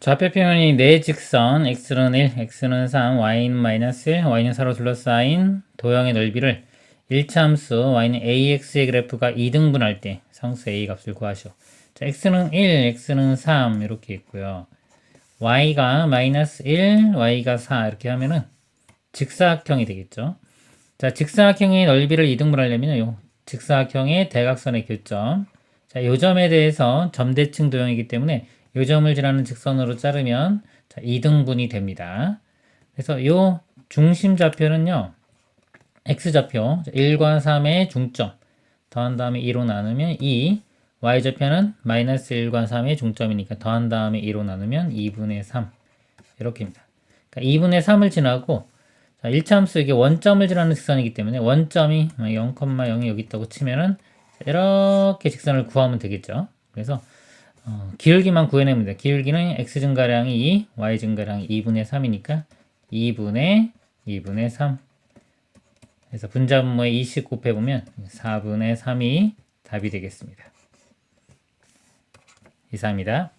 좌표 표현이 네 직선 x는 1, x는 3, y는 마이너스 1, y는 4로 둘러싸인 도형의 넓이를 1차함수 y는 ax의 그래프가 2등분할 때 상수 a 값을 구하시오. 자, x는 1, x는 3 이렇게 있고요. y가 마이너스 1, y가 4 이렇게 하면은 직사각형이 되겠죠. 자, 직사각형의 넓이를 2등분하려면 요 직사각형의 대각선의 교점. 자, 요 점에 대해서 점대칭 도형이기 때문에 요 점을 지나는 직선으로 자르면 자, 2등분이 됩니다. 그래서 요 중심 좌표는요. x좌표 1과 3의 중점 더한 다음에 2로 나누면 2 y좌표는 마이너스 1과 3의 중점이니까 더한 다음에 2로 나누면 2분의 3 이렇게입니다. 그러니까 2분의 3을 지나고 자, 1차 함수 이게 원점을 지나는 직선이기 때문에 원점이 0,0이 여기 있다고 치면은 이렇게 직선을 구하면 되겠죠. 그래서 어, 기울기만 구해내면 돼요. 기울기는 x 증가량이 2, y 증가량이 2분의 3이니까 2분의 2분의 3 그래서 분자분모에 20 곱해보면 4분의 3이 답이 되겠습니다. 이상입니다.